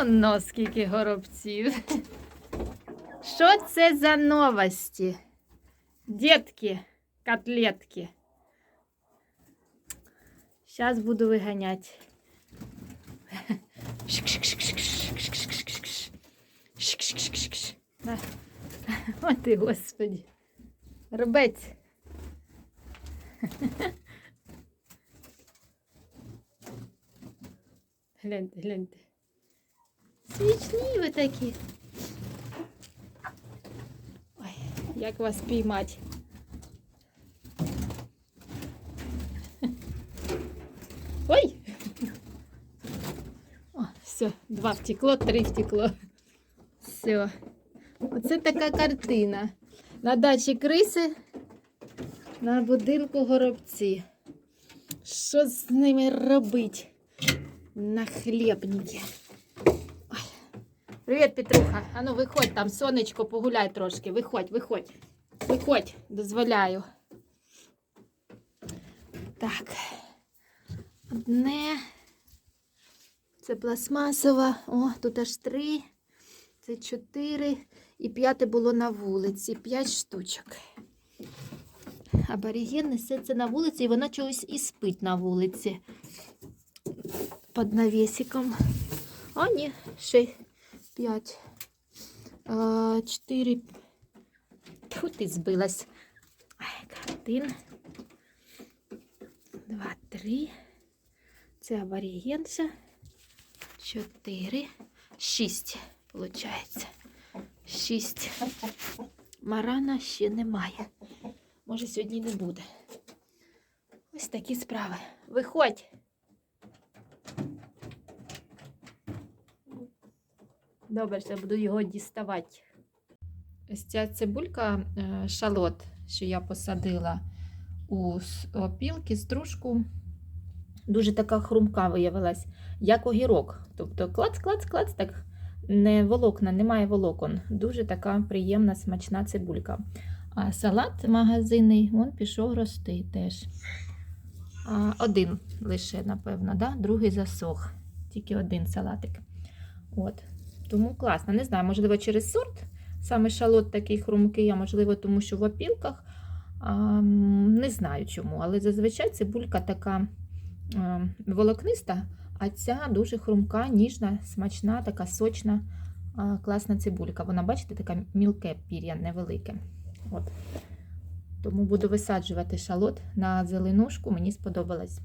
Оно скільки горобців. Що це за новості? Дітки, котлетки. Зараз буду виганяти. О ти, господи. Робець. Гляньте, гляньте. Смішні ви такі. Ой, як вас піймати? Ой! О, все, два втекло, три втекло. Все. Оце така картина. На дачі криси, на будинку горобці. Що з ними робить? На хлібники. Привіт, Петруха. Ану, виходь там, сонечко, погуляй трошки. Виходь, виходь. Виходь, дозволяю. Так. Одне. Це пластмасова. О, тут аж три. Це чотири. І п'яте було на вулиці. П'ять штучок. Абориген несеться на вулиці, і вона чогось і спить на вулиці. Під навісиком. А, ні, ще п'ять. А, чотири. Тут і збилась. Один. Два, три. Це аборігенша. Чотири. Шість, виходить. Шість. Марана ще немає. Може, сьогодні не буде. Ось такі справи. Виходь. Добре, я буду його діставати. Ось ця цибулька е, шалот, що я посадила у опілки, стружку. Дуже така хрумка виявилась, як огірок. Тобто клац, клац, клац, так не волокна, немає волокон. Дуже така приємна, смачна цибулька. А салат магазинний, він пішов рости теж. А, один лише, напевно, да? другий засох. Тільки один салатик. От. Тому класно. Не знаю, можливо, через сорт. Саме шалот такий хрумкий, а можливо, тому що в опілках. Не знаю чому, але зазвичай цибулька така волокниста, а ця дуже хрумка, ніжна, смачна, така сочна, класна цибулька. Вона, бачите, така мілке пір'я невелике. От. Тому буду висаджувати шалот на зеленушку, мені сподобалось.